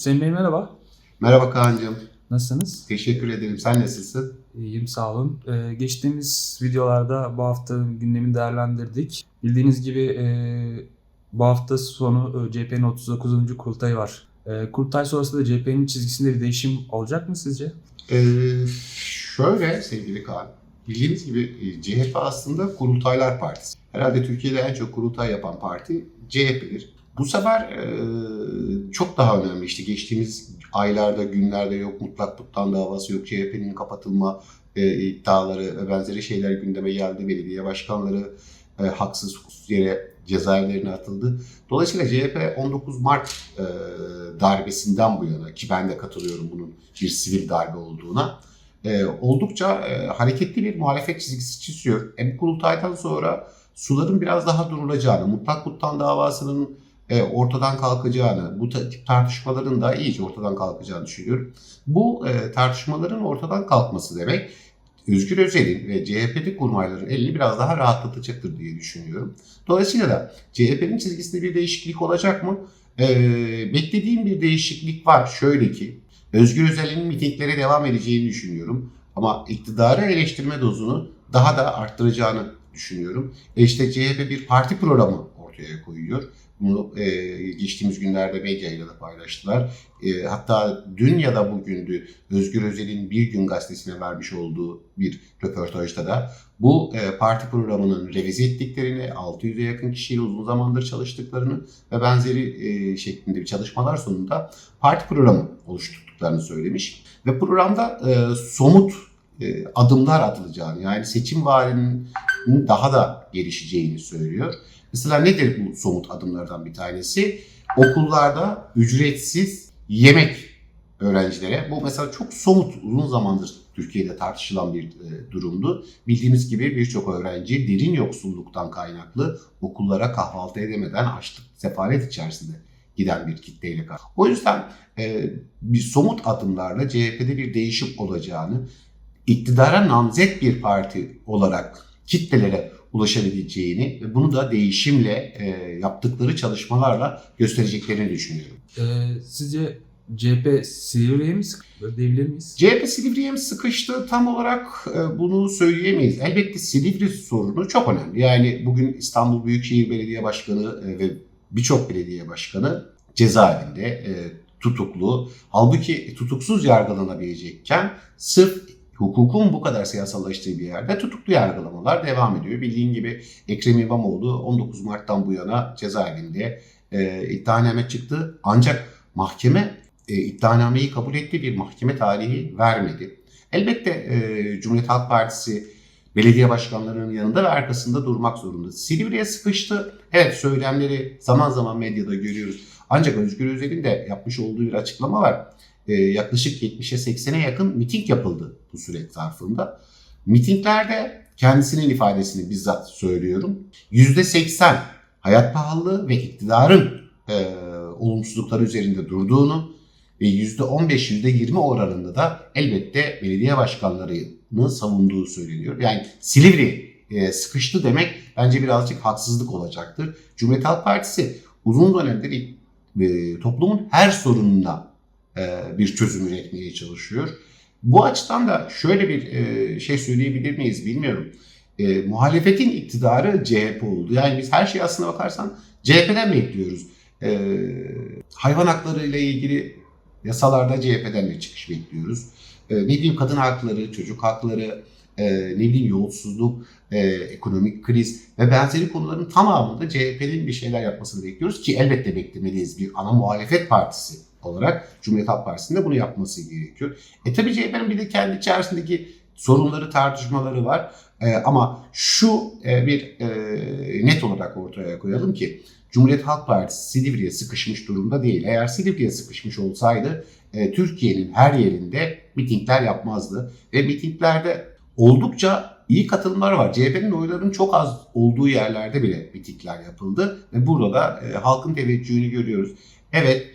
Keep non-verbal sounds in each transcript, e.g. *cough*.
Hüseyin Bey merhaba. Merhaba Kaan'cığım. Nasılsınız? Teşekkür ederim. Sen nasılsın? İyiyim sağ olun. Ee, geçtiğimiz videolarda bu haftanın gündemini değerlendirdik. Bildiğiniz gibi e, bu hafta sonu e, CHP'nin 39. kurultayı var. E, kurultay sonrasında CHP'nin çizgisinde bir değişim olacak mı sizce? Ee, şöyle sevgili Kaan. Bildiğiniz gibi e, CHP aslında kurultaylar partisi. Herhalde Türkiye'de en çok kurultay yapan parti CHP'dir. Bu sefer çok daha önemli işte geçtiğimiz aylarda, günlerde yok mutlak tuttan davası yok CHP'nin kapatılma iddiaları ve benzeri şeyler gündeme geldi. Belediye başkanları haksız yere cezaevlerine atıldı. Dolayısıyla CHP 19 Mart darbesinden bu yana ki ben de katılıyorum bunun bir sivil darbe olduğuna oldukça hareketli bir muhalefet çizgisi çiziyor. E, bu kurultaydan sonra suların biraz daha durulacağını, mutlak kuttan davasının e, ortadan kalkacağını, bu tip tartışmaların da iyice ortadan kalkacağını düşünüyorum. Bu e, tartışmaların ortadan kalkması demek Özgür Özel'in ve CHP'li kurmayların elini biraz daha rahatlatacaktır diye düşünüyorum. Dolayısıyla da CHP'nin çizgisinde bir değişiklik olacak mı? E, beklediğim bir değişiklik var. Şöyle ki Özgür Özel'in mitinglere devam edeceğini düşünüyorum. Ama iktidarı eleştirme dozunu daha da arttıracağını düşünüyorum. E işte CHP bir parti programı ortaya koyuyor. Bunu e, geçtiğimiz günlerde medyayla da paylaştılar. E, hatta dün ya da bugündü Özgür Özel'in Bir Gün gazetesine vermiş olduğu bir röportajda da bu e, parti programının revize ettiklerini, 600'e yakın kişiyle uzun zamandır çalıştıklarını ve benzeri e, şeklinde bir çalışmalar sonunda parti programı oluşturduklarını söylemiş. Ve programda e, somut e, adımlar atılacağını yani seçim vaadinin daha da gelişeceğini söylüyor. Mesela nedir bu somut adımlardan bir tanesi? Okullarda ücretsiz yemek öğrencilere. Bu mesela çok somut uzun zamandır Türkiye'de tartışılan bir e, durumdu. Bildiğimiz gibi birçok öğrenci derin yoksulluktan kaynaklı okullara kahvaltı edemeden açlık, sefalet içerisinde giden bir kitleyle karşı. O yüzden e, bir somut adımlarla CHP'de bir değişim olacağını, iktidara namzet bir parti olarak kitlelere ulaşabileceğini ve bunu da değişimle e, yaptıkları çalışmalarla göstereceklerini düşünüyorum. E, sizce CHP Silivri'ye mi sık- böyle diyebilir miyiz? CHP Silivri'ye mi sıkıştı tam olarak e, bunu söyleyemeyiz. Elbette Silivri sorunu çok önemli. Yani bugün İstanbul Büyükşehir Belediye Başkanı e, ve birçok belediye başkanı cezaevinde e, tutuklu. Halbuki tutuksuz yargılanabilecekken sırf hukukun bu kadar siyasallaştığı bir yerde tutuklu yargılamalar devam ediyor. Bildiğin gibi Ekrem İmamoğlu 19 Mart'tan bu yana cezaevinde e, iddianame çıktı. Ancak mahkeme e, iddianameyi kabul etti bir mahkeme tarihi vermedi. Elbette e, Cumhuriyet Halk Partisi belediye başkanlarının yanında ve arkasında durmak zorunda. Silivri'ye sıkıştı. Evet söylemleri zaman zaman medyada görüyoruz. Ancak Özgür Özel'in de yapmış olduğu bir açıklama var. E, yaklaşık 70'e 80'e yakın miting yapıldı bu süreç zarfında. Mitinglerde kendisinin ifadesini bizzat söylüyorum. %80 hayat pahalılığı ve iktidarın e, olumsuzlukları üzerinde durduğunu ve %15-%20 oranında da elbette belediye başkanlarını savunduğu söyleniyor. Yani Silivri e, sıkıştı demek bence birazcık haksızlık olacaktır. Cumhuriyet Halk Partisi uzun dönemdir e, toplumun her sorununa bir çözüm üretmeye çalışıyor. Bu açıdan da şöyle bir e, şey söyleyebilir miyiz bilmiyorum. E, muhalefetin iktidarı CHP oldu. Yani biz her şeyi aslına bakarsan CHP'den bekliyoruz. E, hayvan hakları ile ilgili yasalarda CHP'den bir çıkış bekliyoruz. E, ne bileyim kadın hakları, çocuk hakları, e, ne bileyim yolsuzluk, e, ekonomik kriz ve benzeri konuların tamamında CHP'nin bir şeyler yapmasını bekliyoruz ki elbette beklemeliyiz bir ana muhalefet partisi olarak Cumhuriyet Halk Partisi'nin de bunu yapması gerekiyor. E tabii CHP'nin bir de kendi içerisindeki sorunları, tartışmaları var. E, ama şu e, bir e, net olarak ortaya koyalım ki Cumhuriyet Halk Partisi Silivri'ye sıkışmış durumda değil. Eğer Silivri'ye sıkışmış olsaydı e, Türkiye'nin her yerinde mitingler yapmazdı. Ve mitinglerde oldukça iyi katılımlar var. CHP'nin oylarının çok az olduğu yerlerde bile mitingler yapıldı. Ve burada da e, halkın teveccühünü görüyoruz. Evet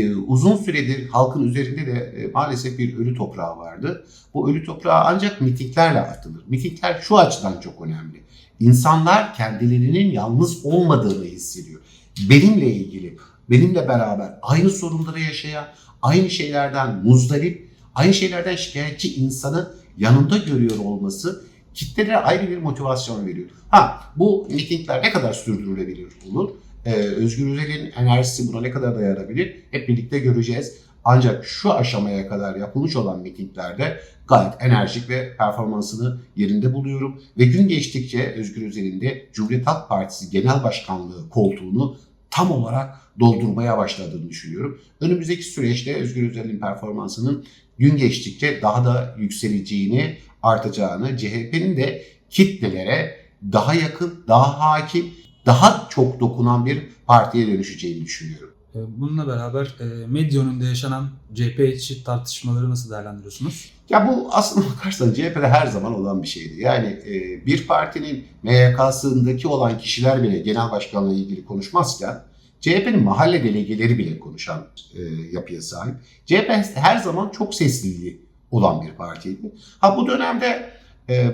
e, uzun süredir halkın üzerinde de e, maalesef bir ölü toprağı vardı. Bu ölü toprağı ancak mitinglerle atılır. Mitingler şu açıdan çok önemli. İnsanlar kendilerinin yalnız olmadığını hissediyor. Benimle ilgili benimle beraber aynı sorunları yaşayan, aynı şeylerden muzdarip, aynı şeylerden şikayetçi insanı yanında görüyor olması kitlelere ayrı bir motivasyon veriyor. Ha bu mitingler ne kadar sürdürülebilir olur? Ee, Özgür Özel'in enerjisi buna ne kadar dayanabilir? Hep birlikte göreceğiz. Ancak şu aşamaya kadar yapılmış olan mitinglerde gayet enerjik ve performansını yerinde buluyorum. Ve gün geçtikçe Özgür Özel'in de Cumhuriyet Halk Partisi Genel Başkanlığı koltuğunu tam olarak doldurmaya başladığını düşünüyorum. Önümüzdeki süreçte Özgür Özel'in performansının gün geçtikçe daha da yükseleceğini, artacağını, CHP'nin de kitlelere daha yakın, daha hakim, daha çok dokunan bir partiye dönüşeceğini düşünüyorum. E, Bununla beraber e, medya önünde yaşanan CHP içi tartışmaları nasıl değerlendiriyorsunuz? Ya bu aslında *laughs* bakarsan CHP'de her zaman olan bir şeydi. Yani e, bir partinin MYK'sındaki olan kişiler bile genel başkanla ilgili konuşmazken CHP'nin mahalle delegeleri bile konuşan e, yapıya sahip. CHP her zaman çok sesliliği olan bir partiydi. Ha bu dönemde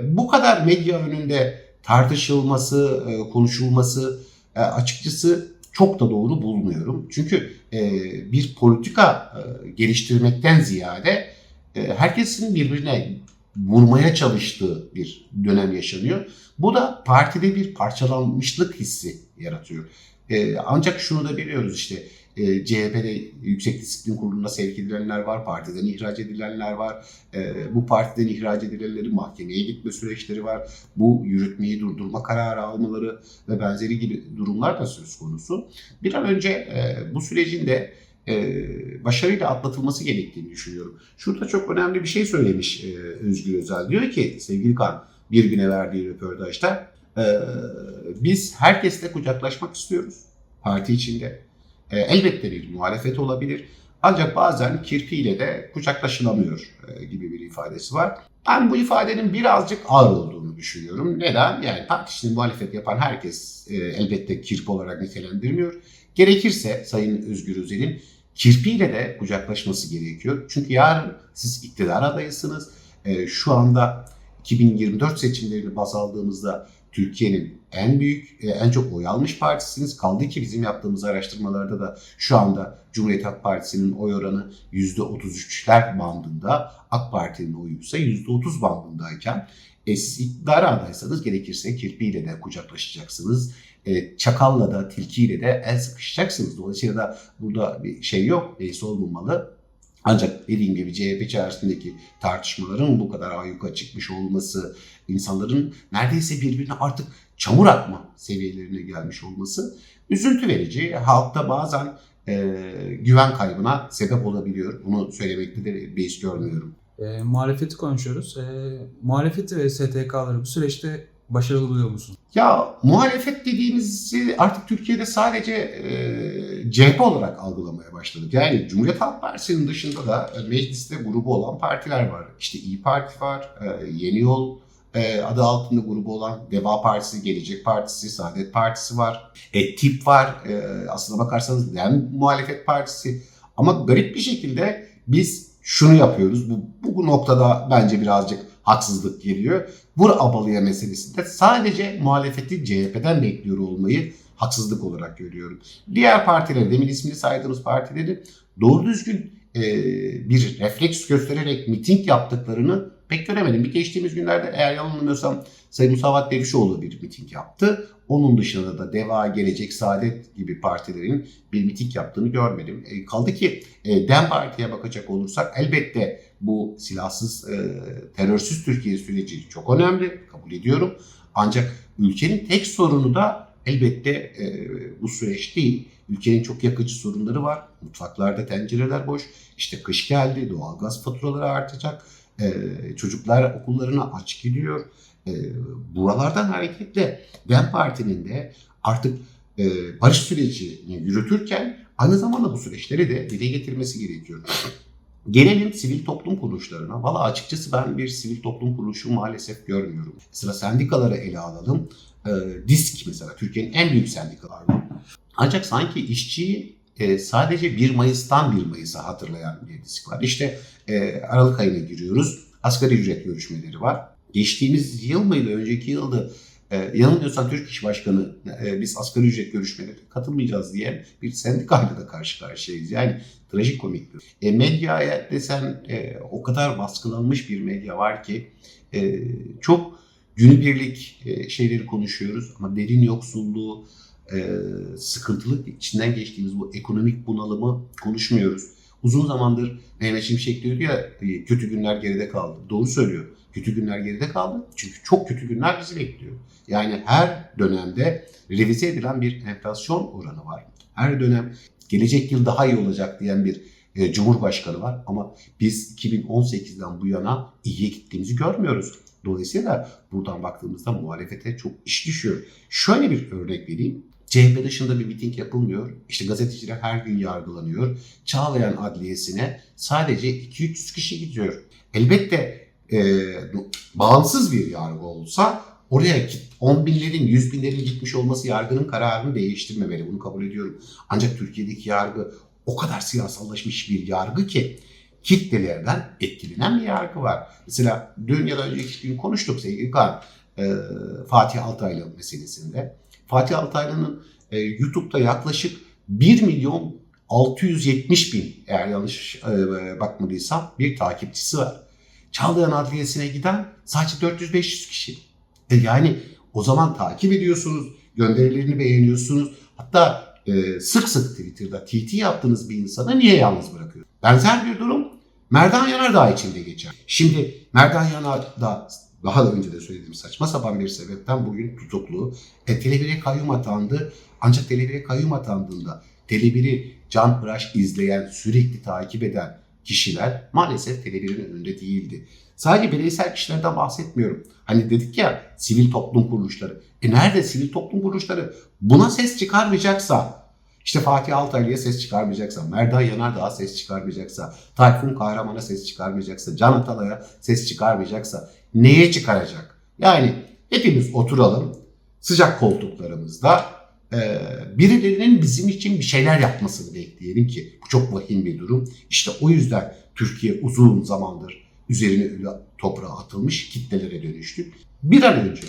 bu kadar medya önünde tartışılması, e, konuşulması e, açıkçası çok da doğru bulmuyorum. Çünkü e, bir politika geliştirmekten ziyade e, herkesin birbirine vurmaya çalıştığı bir dönem yaşanıyor. Bu da partide bir parçalanmışlık hissi yaratıyor. Ancak şunu da biliyoruz işte e, CHP'de Yüksek Disiplin Kurulu'na sevk edilenler var, partiden ihraç edilenler var. E, bu partiden ihraç edilenlerin mahkemeye gitme süreçleri var. Bu yürütmeyi durdurma kararı almaları ve benzeri gibi durumlar da söz konusu. Bir an önce e, bu sürecin de e, başarıyla atlatılması gerektiğini düşünüyorum. Şurada çok önemli bir şey söylemiş e, Özgür Özel. Diyor ki sevgili Kan bir güne verdiği röportajda e, biz herkesle kucaklaşmak istiyoruz parti içinde. E, elbette bir muhalefet olabilir. Ancak bazen kirpiyle de kucaklaşılamıyor e, gibi bir ifadesi var. Ben bu ifadenin birazcık ağır olduğunu düşünüyorum. Neden? Yani parti içinde muhalefet yapan herkes e, elbette kirpi olarak nitelendirmiyor. Gerekirse Sayın Özgür Özel'in kirpiyle de kucaklaşması gerekiyor. Çünkü yarın siz iktidar adayısınız. E, şu anda 2024 seçimlerini baz aldığımızda Türkiye'nin en büyük, e, en çok oy almış partisiniz. Kaldı ki bizim yaptığımız araştırmalarda da şu anda Cumhuriyet Halk Partisi'nin oy oranı %33'ler bandında, AK Parti'nin oyu ise %30 bandındayken e, siz iktidara adaysanız gerekirse kirpiyle de kucaklaşacaksınız. E, çakalla da, tilkiyle de el sıkışacaksınız. Dolayısıyla da burada bir şey yok, neyse olmamalı. Ancak dediğim gibi CHP içerisindeki tartışmaların bu kadar ayyuka çıkmış olması, insanların neredeyse birbirine artık çamur atma seviyelerine gelmiş olması üzüntü verici. Halkta bazen e, güven kaybına sebep olabiliyor. Bunu söylemekte de beis görmüyorum. E, muhalefeti konuşuyoruz. E, muhalefeti ve STK'ları bu süreçte başarılı buluyor musun? Ya muhalefet dediğimizi artık Türkiye'de sadece e, CHP olarak algılamaya başladık. Yani Cumhuriyet Halk Partisi'nin dışında da e, mecliste grubu olan partiler var. İşte İyi Parti var, e, Yeni Yol e, adı altında grubu olan Deva Partisi, Gelecek Partisi, Saadet Partisi var. E, TİP var. E, aslına bakarsanız DEM Muhalefet Partisi. Ama garip bir şekilde biz şunu yapıyoruz. Bu, bu noktada bence birazcık haksızlık geliyor. Bu abalıya meselesinde sadece muhalefeti CHP'den bekliyor olmayı haksızlık olarak görüyorum. Diğer partiler, demin ismini saydığımız partileri doğru düzgün e, bir refleks göstererek miting yaptıklarını pek göremedim. Bir geçtiğimiz günlerde eğer yanılmıyorsam Sayın Musavat Dervişoğlu bir miting yaptı. Onun dışında da Deva, Gelecek, Saadet gibi partilerin bir miting yaptığını görmedim. E, kaldı ki e, DEM Parti'ye bakacak olursak elbette bu silahsız, e, terörsüz Türkiye süreci çok önemli, kabul ediyorum. Ancak ülkenin tek sorunu da elbette e, bu süreç değil. Ülkenin çok yakıcı sorunları var. Mutfaklarda tencereler boş. İşte kış geldi, doğalgaz faturaları artacak. E, çocuklar okullarına aç gidiyor. E, buralardan hareketle DEM Parti'nin de artık e, barış sürecini yürütürken aynı zamanda bu süreçleri de dile getirmesi gerekiyor. Gelelim sivil toplum kuruluşlarına. Valla açıkçası ben bir sivil toplum kuruluşu maalesef görmüyorum. Mesela sendikaları ele alalım. E, DİSK mesela Türkiye'nin en büyük sendikaları. Ancak sanki işçiyi e, sadece 1 Mayıs'tan 1 Mayıs'a hatırlayan bir disk var. İşte e, Aralık ayına giriyoruz. Asgari ücret görüşmeleri var. Geçtiğimiz yıl mıydı, önceki yılda e, yanılmıyorsam Türk İş Başkanı e, biz asgari ücret görüşmelerine katılmayacağız diye bir sendikayla da karşı karşıyayız. Yani trajikomik bir. E, medyaya desen e, o kadar baskılanmış bir medya var ki e, çok günübirlik e, şeyleri konuşuyoruz ama derin yoksulluğu, e, sıkıntılık içinden geçtiğimiz bu ekonomik bunalımı konuşmuyoruz. Uzun zamandır Mehmet Şimşek diyordu ya e, kötü günler geride kaldı. Doğru söylüyor. Kötü günler geride kaldı. Çünkü çok kötü günler bizi bekliyor. Yani her dönemde revize edilen bir enflasyon oranı var. Her dönem gelecek yıl daha iyi olacak diyen bir e, cumhurbaşkanı var. Ama biz 2018'den bu yana iyiye gittiğimizi görmüyoruz. Dolayısıyla buradan baktığımızda muhalefete çok iş düşüyor. Şöyle bir örnek vereyim. CHP dışında bir miting yapılmıyor. İşte gazeteciler her gün yargılanıyor. Çağlayan Adliyesi'ne sadece 200-300 kişi gidiyor. Elbette e, bağımsız bir yargı olsa oraya 10 binlerin, 100 binlerin gitmiş olması yargının kararını değiştirmemeli. Bunu kabul ediyorum. Ancak Türkiye'deki yargı o kadar siyasallaşmış bir yargı ki kitlelerden etkilenen bir yargı var. Mesela dün ya da önceki gün konuştuk sevgili Kaan. e, Fatih Altaylı meselesinde. Fatih Altaylı'nın e, YouTube'da yaklaşık 1 milyon 670 bin eğer yanlış e, bakmadıysam bir takipçisi var. Çağlayan Adliyesi'ne giden sadece 400-500 kişi. E yani o zaman takip ediyorsunuz, gönderilerini beğeniyorsunuz. Hatta e, sık sık Twitter'da TT yaptığınız bir insana niye yalnız bırakıyor? Benzer bir durum Merdan Yanardağ için de geçer. Şimdi Merdan Yanardağ daha da önce de söylediğim saçma sapan bir sebepten bugün tutuklu. E, Tele1'e kayyum atandı. Ancak Tele1'e kayyum atandığında Tele1'i can hıraş izleyen, sürekli takip eden kişiler maalesef Tele1'in önünde değildi. Sadece bireysel kişilerden bahsetmiyorum. Hani dedik ya sivil toplum kuruluşları. E nerede sivil toplum kuruluşları buna ses çıkarmayacaksa işte Fatih Altaylı'ya ses çıkarmayacaksa, Merdan Yanardağ'a ses çıkarmayacaksa, Tayfun Kahraman'a ses çıkarmayacaksa, Can Atalay'a ses çıkarmayacaksa neye çıkaracak? Yani hepimiz oturalım sıcak koltuklarımızda birilerinin bizim için bir şeyler yapmasını bekleyelim ki bu çok vahim bir durum. İşte o yüzden Türkiye uzun zamandır üzerine ölü toprağa atılmış kitlelere dönüştü. Bir an önce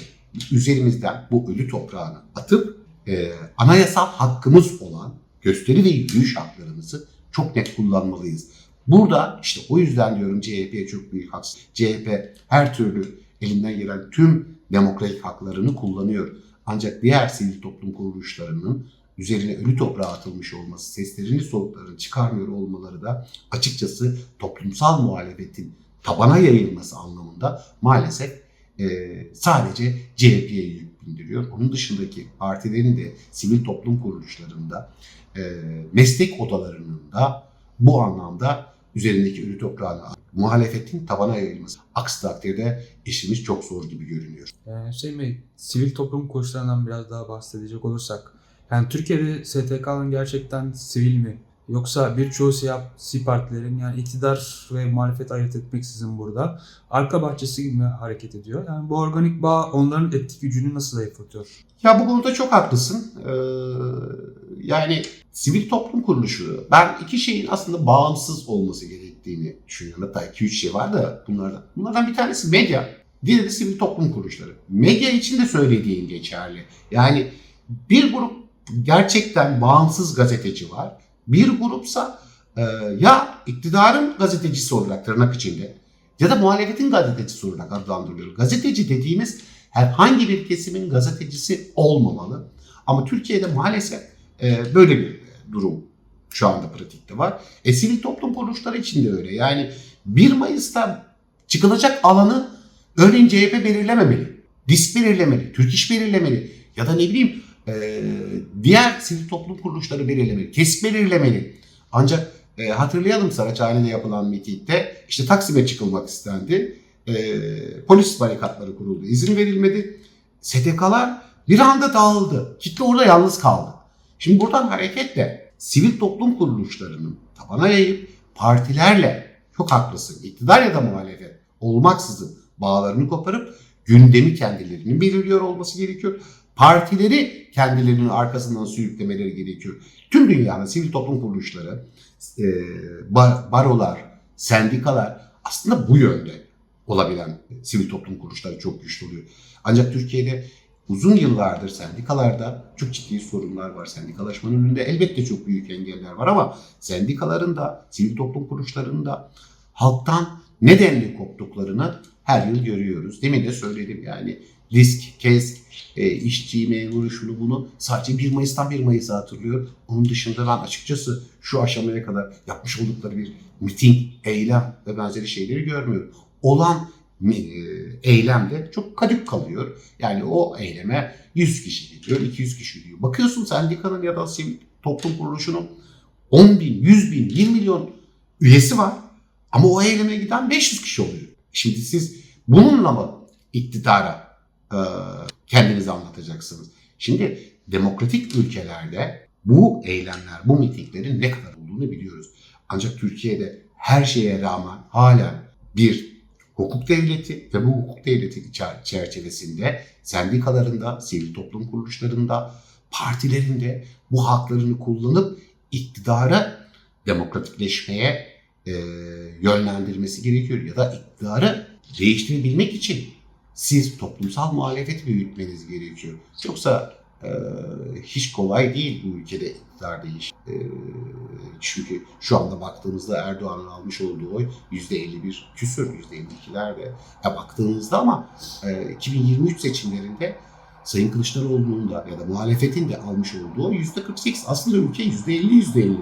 üzerimizden bu ölü toprağını atıp e, anayasal hakkımız olan gösteri ve yürüyüş haklarımızı çok net kullanmalıyız. Burada işte o yüzden diyorum CHP'ye çok büyük haksız. CHP her türlü elinden gelen tüm demokratik haklarını kullanıyor. Ancak diğer sivil toplum kuruluşlarının üzerine ölü toprağa atılmış olması, seslerini soluklarını çıkarmıyor olmaları da açıkçası toplumsal muhalefetin tabana yayılması anlamında maalesef e, sadece CHP'ye yük bindiriyor. Onun dışındaki partilerin de sivil toplum kuruluşlarında, e, meslek odalarının da bu anlamda üzerindeki ölü toprağını muhalefetin tabana yayılması. Aksi takdirde işimiz çok zor gibi görünüyor. Ee, Hüseyin Bey, sivil toplum kuruluşlarından biraz daha bahsedecek olursak, yani Türkiye'de STK'nın gerçekten sivil mi? Yoksa birçoğu siyasi partilerin yani iktidar ve muhalefet ayırt etmeksizin burada arka bahçesi gibi hareket ediyor. Yani bu organik bağ onların etki gücünü nasıl zayıflatıyor? Ya bu konuda çok haklısın. Ee, yani sivil toplum kuruluşu, ben iki şeyin aslında bağımsız olması gerektiğini düşünüyorum. Hatta iki üç şey var da bunlardan. Bunlardan bir tanesi medya, diğeri de sivil toplum kuruluşları. Medya için de söylediğin geçerli. Yani bir grup gerçekten bağımsız gazeteci var. Bir grupsa e, ya iktidarın gazetecisi olarak tırnak içinde ya da muhalefetin gazetecisi olarak adlandırılıyor. Gazeteci dediğimiz herhangi bir kesimin gazetecisi olmamalı. Ama Türkiye'de maalesef e, böyle bir durum şu anda pratikte var. E, sivil toplum kuruluşları için de öyle. Yani 1 Mayıs'ta çıkılacak alanı örneğin CHP belirlememeli. DİSK belirlemeli, Türk İş belirlemeli ya da ne bileyim e, diğer sivil toplum kuruluşları belirlemeli, KESK belirlemeli. Ancak e, hatırlayalım Saraçhane'de yapılan mitingde işte Taksim'e çıkılmak istendi. E, polis barikatları kuruldu. izin verilmedi. STK'lar bir anda dağıldı. Kitle orada yalnız kaldı. Şimdi buradan hareketle sivil toplum kuruluşlarının tabana yayıp partilerle çok haklısın iktidar ya da muhalefet olmaksızın bağlarını koparıp gündemi kendilerinin belirliyor olması gerekiyor. Partileri kendilerinin arkasından sürüklemeleri gerekiyor. Tüm dünyanın sivil toplum kuruluşları, e, bar- barolar, sendikalar aslında bu yönde olabilen sivil toplum kuruluşları çok güçlü oluyor. Ancak Türkiye'de uzun yıllardır sendikalarda çok ciddi sorunlar var. Sendikalaşmanın önünde elbette çok büyük engeller var ama sendikaların da, sivil toplum kuruluşlarının da halktan nedenli koptuklarını her yıl görüyoruz. Demin de söyledim yani risk, KES, e, işçi, memuru, şunu bunu sadece 1 Mayıs'tan 1 Mayıs'ı hatırlıyor. Onun dışında ben açıkçası şu aşamaya kadar yapmış oldukları bir miting, eylem ve benzeri şeyleri görmüyorum. Olan e, eylem de çok kadük kalıyor. Yani o eyleme 100 kişi gidiyor, 200 kişi gidiyor. Bakıyorsun sendikanın ya da sivil toplum kuruluşunun 10 bin, 100 bin, 1 milyon üyesi var. Ama o eyleme giden 500 kişi oluyor. Şimdi siz bununla mı iktidara e, kendinizi anlatacaksınız? Şimdi demokratik ülkelerde bu eylemler, bu mitinglerin ne kadar olduğunu biliyoruz. Ancak Türkiye'de her şeye rağmen halen bir hukuk devleti ve bu hukuk devleti çer- çerçevesinde sendikalarında, sivil toplum kuruluşlarında, partilerinde bu haklarını kullanıp iktidara demokratikleşmeye e, yönlendirmesi gerekiyor ya da iktidarı değiştirebilmek için siz toplumsal muhalefeti büyütmeniz gerekiyor. Yoksa e, hiç kolay değil bu ülkede iktidar değiş. E, çünkü şu anda baktığımızda Erdoğan'ın almış olduğu oy %51 küsür, %52'lerde. Ya baktığınızda ama e, 2023 seçimlerinde Sayın Kılıçdaroğlu'nun da ya da muhalefetin de almış olduğu %48. Aslında ülke %50 %50.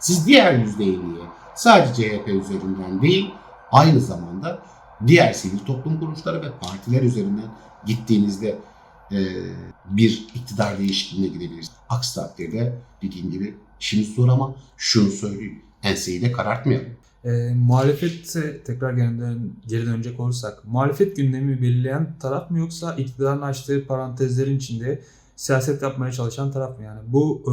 Siz diğer %50'ye sadece CHP üzerinden değil aynı zamanda diğer sivil toplum kuruluşları ve partiler üzerinden gittiğinizde e, bir iktidar değişikliğine gidebilirsiniz. Aksi takdirde dediğim gibi işimiz zor ama şunu söyleyeyim. Enseyi de karartmayalım. E, muhalefete tekrar geri, dön- geri dönecek olursak, muhalefet gündemi belirleyen taraf mı yoksa iktidarın açtığı parantezlerin içinde siyaset yapmaya çalışan taraf mı yani? Bu e,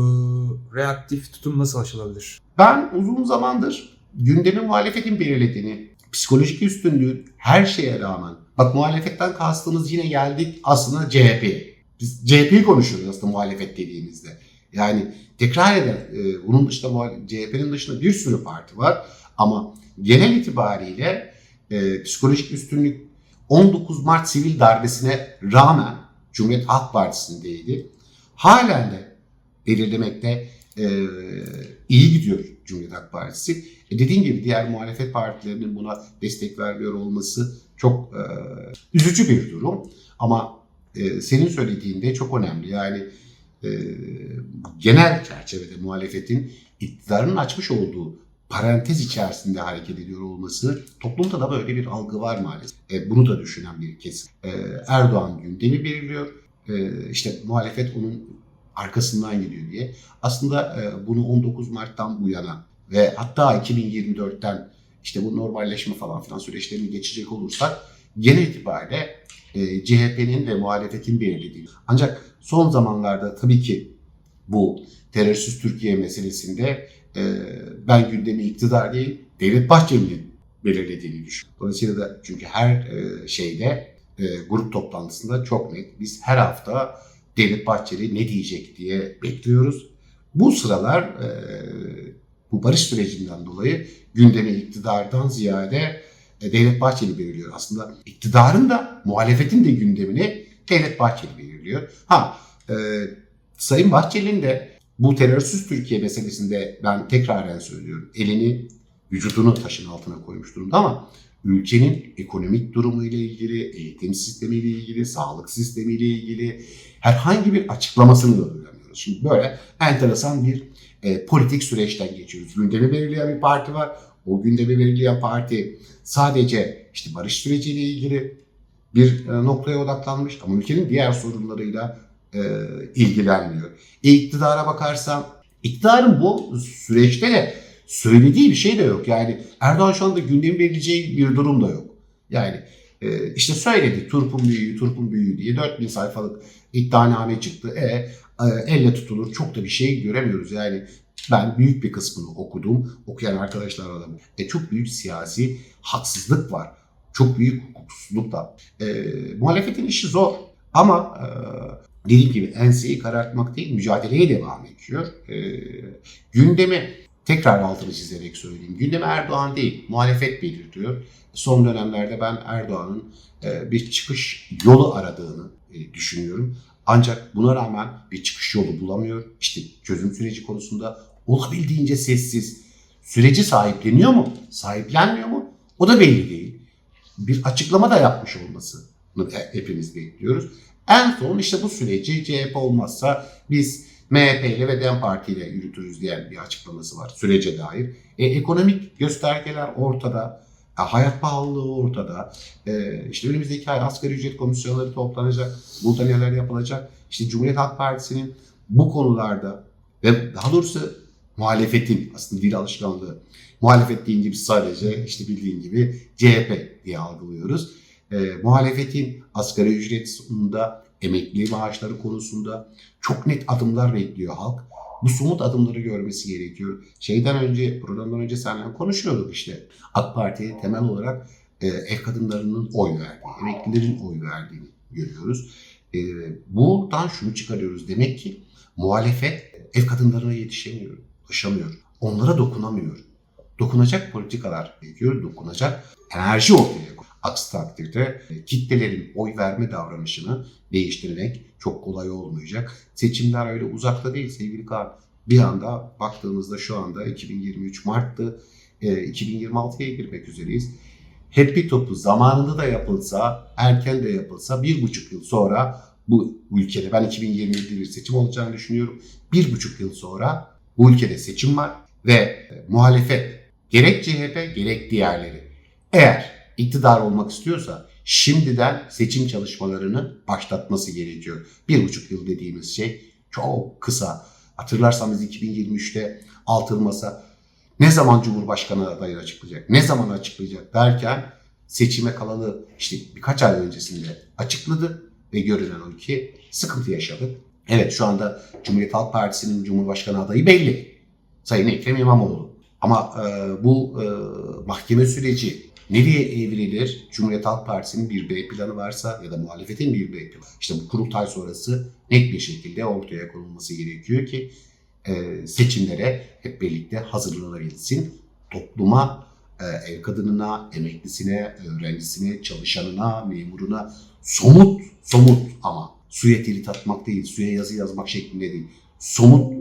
reaktif tutum nasıl aşılabilir? Ben uzun zamandır gündemi muhalefetin belirlediğini, psikolojik üstünlüğü her şeye rağmen, bak muhalefetten kastımız yine geldik aslında CHP. Biz CHP'yi konuşuyoruz aslında muhalefet dediğimizde. Yani tekrar eden, e, bunun dışında CHP'nin dışında bir sürü parti var ama genel itibariyle e, psikolojik üstünlük 19 Mart sivil darbesine rağmen Cumhuriyet Halk Partisi'ndeydi. Halen de belirlemekte e, iyi gidiyor Cumhuriyet Halk Partisi. E dediğim gibi diğer muhalefet partilerinin buna destek vermiyor olması çok e, üzücü bir durum. Ama e, senin söylediğinde çok önemli. Yani e, genel çerçevede muhalefetin iktidarın açmış olduğu parantez içerisinde hareket ediyor olması toplumda da böyle bir algı var maalesef. E, bunu da düşünen bir kesim. E, Erdoğan gündemi belirliyor. E, işte muhalefet onun arkasından gidiyor diye. Aslında e, bunu 19 Mart'tan bu yana ve hatta 2024'ten işte bu normalleşme falan filan süreçlerini geçecek olursak genel itibariyle e, CHP'nin ve muhalefetin belirlediği. Ancak son zamanlarda tabii ki bu terörsüz Türkiye meselesinde e, ben gündemi iktidar değil Devlet Bahçeli'nin belirlediğini düşünüyorum. Dolayısıyla da çünkü her şeyde grup toplantısında çok net biz her hafta Devlet Bahçeli ne diyecek diye bekliyoruz. Bu sıralar e, bu barış sürecinden dolayı gündemi iktidardan ziyade e, Devlet Bahçeli belirliyor. Aslında iktidarın da muhalefetin de gündemini Devlet Bahçeli belirliyor. Ha e, Sayın Bahçeli'nin de bu terörsüz Türkiye meselesinde ben tekraren söylüyorum elini vücudunu taşın altına koymuş durumda ama ülkenin ekonomik durumu ile ilgili, eğitim sistemi ile ilgili, sağlık sistemi ile ilgili herhangi bir açıklamasını da duyamıyoruz. Şimdi böyle enteresan bir e, politik süreçten geçiyoruz. Gündemi belirleyen bir parti var. O gündemi belirleyen parti sadece işte barış süreciyle ilgili bir e, noktaya odaklanmış ama ülkenin diğer sorunlarıyla e, ilgilenmiyor. E, iktidara bakarsan iktidarın bu süreçte de söylediği bir şey de yok. Yani Erdoğan şu anda gündemi belirleyeceği bir durum da yok. Yani e, işte söyledi turpun büyüğü, turpun büyüğü diye 4000 sayfalık iddianame çıktı. E, e, elle tutulur çok da bir şey göremiyoruz. Yani ben büyük bir kısmını okudum. Okuyan arkadaşlarla da e, çok büyük siyasi haksızlık var. Çok büyük hukuksuzluk da. E, muhalefetin işi zor. Ama e, dediğim gibi enseyi karartmak değil mücadeleye devam ediyor. E, gündemi tekrar altını çizerek söyleyeyim. Gündemi Erdoğan değil muhalefet belirtiyor. Son dönemlerde ben Erdoğan'ın e, bir çıkış yolu aradığını e, düşünüyorum. Ancak buna rağmen bir çıkış yolu bulamıyor. İşte çözüm süreci konusunda olabildiğince sessiz. Süreci sahipleniyor mu? Sahiplenmiyor mu? O da belli değil. Bir açıklama da yapmış olması hepimiz bekliyoruz. En son işte bu süreci CHP olmazsa biz MHP ile ve DEM Parti ile yürütürüz diyen bir açıklaması var sürece dair. E, ekonomik göstergeler ortada. E, hayat pahalılığı ortada. E, işte önümüzdeki ay asgari ücret komisyonları toplanacak. Burada neler yapılacak? İşte Cumhuriyet Halk Partisi'nin bu konularda ve daha doğrusu muhalefetin aslında dil alışkanlığı muhalefet deyince biz sadece işte bildiğin gibi CHP diye algılıyoruz. E, muhalefetin asgari ücret sonunda emekli maaşları konusunda çok net adımlar bekliyor halk. Bu somut adımları görmesi gerekiyor. Şeyden önce, programdan önce seninle konuşuyorduk işte. AK Parti'ye temel olarak e, ev kadınlarının oy verdiği, emeklilerin oy verdiğini görüyoruz. E, buradan şunu çıkarıyoruz. Demek ki muhalefet ev kadınlarına yetişemiyor, ulaşamıyor. Onlara dokunamıyor. Dokunacak politikalar gerekiyor, dokunacak enerji ortaya koyuyor. Aksi takdirde e, kitlelerin oy verme davranışını değiştirmek çok kolay olmayacak. Seçimler öyle uzakta değil sevgili Kaan. Bir anda baktığımızda şu anda 2023 Mart'tı. E, 2026'ya girmek üzereyiz. Hep bir topu zamanında da yapılsa, erken de yapılsa bir buçuk yıl sonra bu ülkede ben 2027'de bir seçim olacağını düşünüyorum. Bir buçuk yıl sonra bu ülkede seçim var ve e, muhalefet gerek CHP gerek diğerleri eğer iktidar olmak istiyorsa şimdiden seçim çalışmalarını başlatması gerekiyor. Bir buçuk yıl dediğimiz şey çok kısa. Hatırlarsanız 2023'te altılı masa ne zaman Cumhurbaşkanı adayı açıklayacak, ne zaman açıklayacak derken seçime kalalı işte birkaç ay öncesinde açıkladı ve görünen o ki sıkıntı yaşadık. Evet şu anda Cumhuriyet Halk Partisi'nin Cumhurbaşkanı adayı belli. Sayın Ekrem İmamoğlu. Ama e, bu e, mahkeme süreci nereye evrilir? Cumhuriyet Halk Partisi'nin bir B planı varsa ya da muhalefetin bir B planı. İşte bu kurultay sonrası net bir şekilde ortaya konulması gerekiyor ki e, seçimlere hep birlikte hazırlanabilsin. Topluma, e, ev kadınına, emeklisine, öğrencisine, çalışanına, memuruna somut, somut ama suya telit atmak değil, suya yazı yazmak şeklinde değil. Somut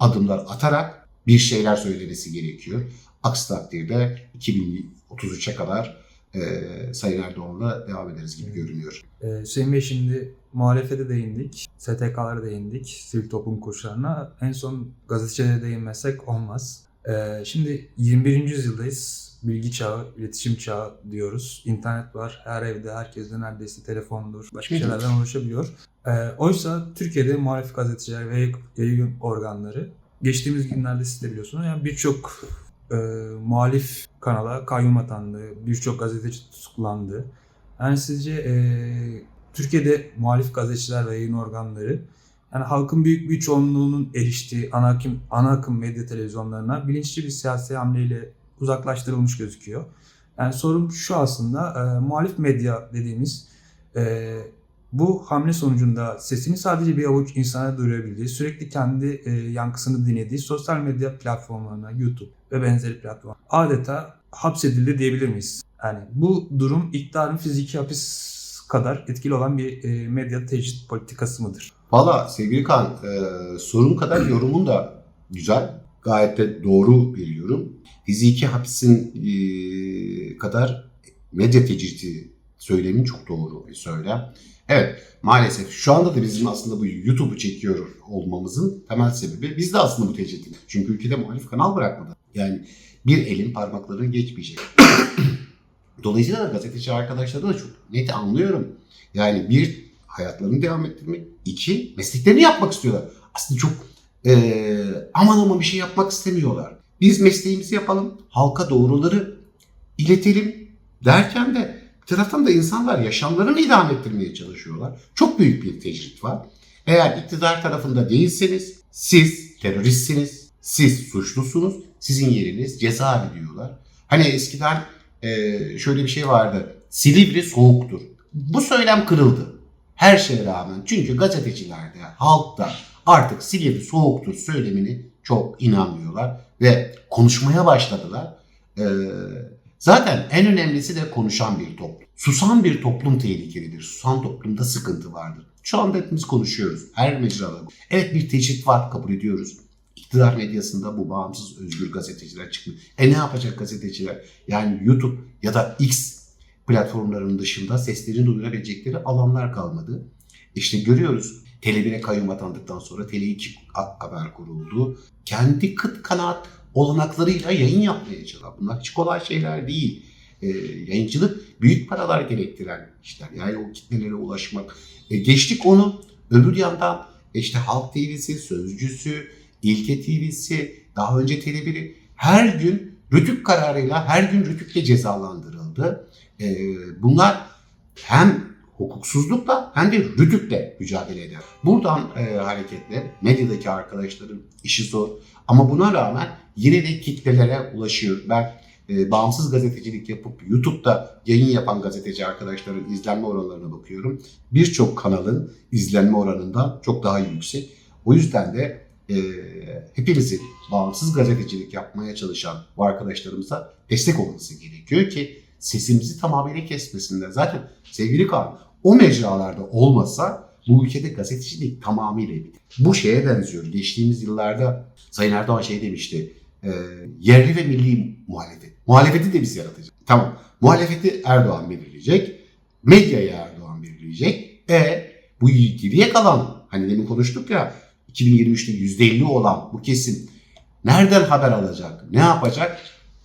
adımlar atarak bir şeyler söylemesi gerekiyor. Aksi takdirde 2033'e kadar e, Sayın Erdoğan'la devam ederiz gibi görünüyor. Ee, Hüseyin Bey şimdi muhalefete değindik, STK'lara değindik, sivil toplum kuruluşlarına. En son gazetecilere değinmesek olmaz. Ee, şimdi 21. yüzyıldayız. Bilgi çağı, iletişim çağı diyoruz. İnternet var. Her evde, herkeste neredeyse telefondur. Başka şeylerden ulaşabiliyor. Ee, oysa Türkiye'de muhalif gazeteciler ve yayın organları geçtiğimiz günlerde siz de biliyorsunuz. Yani birçok e, muhalif kanala kayyum atandı. Birçok gazeteci tutuklandı. Yani sizce e, Türkiye'de muhalif gazeteciler ve yayın organları yani halkın büyük bir çoğunluğunun eriştiği ana akım, ana akım medya televizyonlarına bilinçli bir siyasi hamleyle uzaklaştırılmış gözüküyor. Yani sorun şu aslında e, muhalif medya dediğimiz e, bu hamle sonucunda sesini sadece bir avuç insana duyurabildiği, sürekli kendi e, yankısını dinlediği sosyal medya platformlarına, YouTube ve benzeri platform adeta hapsedildi diyebilir miyiz? Yani bu durum iktidarın fiziki hapis kadar etkili olan bir e, medya tecrit politikası mıdır? Valla sevgili Kaan, e, sorun kadar *clears throat* yorumun da güzel. Gayet de doğru bir yorum. Fiziki hapisin e, kadar medya tecriti söylemin çok doğru bir söylem. Evet maalesef şu anda da bizim aslında bu YouTube'u çekiyor olmamızın temel sebebi biz de aslında bu tecritin. Çünkü ülkede muhalif kanal bırakmadı. Yani bir elin parmakları geçmeyecek. *coughs* Dolayısıyla da gazeteci arkadaşları da çok net anlıyorum. Yani bir hayatlarını devam ettirmek, iki mesleklerini yapmak istiyorlar. Aslında çok eee, aman aman bir şey yapmak istemiyorlar. Biz mesleğimizi yapalım, halka doğruları iletelim derken de bir taraftan da insanlar yaşamlarını idame ettirmeye çalışıyorlar. Çok büyük bir tecrit var. Eğer iktidar tarafında değilseniz siz teröristsiniz, siz suçlusunuz, sizin yeriniz cezaevi diyorlar. Hani eskiden eee, şöyle bir şey vardı. Silivri soğuktur. Bu söylem kırıldı. Her şeye rağmen. Çünkü gazetecilerde, halkta artık Silivri soğuktur söylemini çok inanmıyorlar ve konuşmaya başladılar. Ee, Zaten en önemlisi de konuşan bir toplum. Susan bir toplum tehlikelidir. Susan toplumda sıkıntı vardır. Şu anda hepimiz konuşuyoruz. Her mecrada. Evet bir teşvik var kabul ediyoruz. İktidar medyasında bu bağımsız özgür gazeteciler çıkmıyor. E ne yapacak gazeteciler? Yani YouTube ya da X platformlarının dışında seslerini duyurabilecekleri alanlar kalmadı. İşte görüyoruz Tele1'e kayyum atandıktan sonra Tele2 haber kuruldu. Kendi kıt kanaat olanaklarıyla yayın yapmaya çalışıyor. Bunlar hiç kolay şeyler değil. Ee, yayıncılık büyük paralar gerektiren işler. Yani o kitlelere ulaşmak. E, geçtik onu öbür yandan işte Halk TV'si, Sözcüsü, İlke TV'si, daha önce Tele1'i her gün Rütük kararıyla her gün Rütük'le cezalandırıldı. Ee, bunlar hem hukuksuzlukla hem de rütükle mücadele eder. Buradan e, hareketle medyadaki arkadaşların işi zor ama buna rağmen yine de kitlelere ulaşıyor. Ben e, bağımsız gazetecilik yapıp YouTube'da yayın yapan gazeteci arkadaşların izlenme oranlarına bakıyorum. Birçok kanalın izlenme oranından çok daha yüksek. O yüzden de e, hepimizin bağımsız gazetecilik yapmaya çalışan bu arkadaşlarımıza destek olması gerekiyor ki sesimizi tamamıyla kesmesinler. Zaten sevgili Kaan o mecralarda olmasa bu ülkede gazetecilik tamamıyla bitti. Bu şeye benziyor. Geçtiğimiz yıllarda Sayın Erdoğan şey demişti. e, yerli ve milli muhalefet. Muhalefeti de biz yaratacağız. Tamam. Muhalefeti Erdoğan belirleyecek. Medyayı Erdoğan belirleyecek. E bu geriye kalan hani demin konuştuk ya 2023'te %50 olan bu kesim nereden haber alacak? Ne yapacak?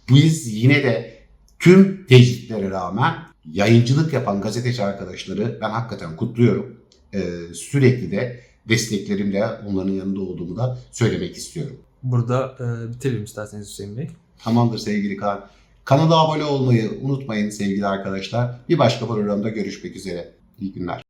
Biz yine de tüm tecritlere rağmen yayıncılık yapan gazeteci arkadaşları ben hakikaten kutluyorum. Ee, sürekli de desteklerimle onların yanında olduğumu da söylemek istiyorum. Burada e, bitirelim isterseniz Hüseyin Bey. Tamamdır sevgili Kaan. Kanala abone olmayı unutmayın sevgili arkadaşlar. Bir başka programda görüşmek üzere. İyi günler.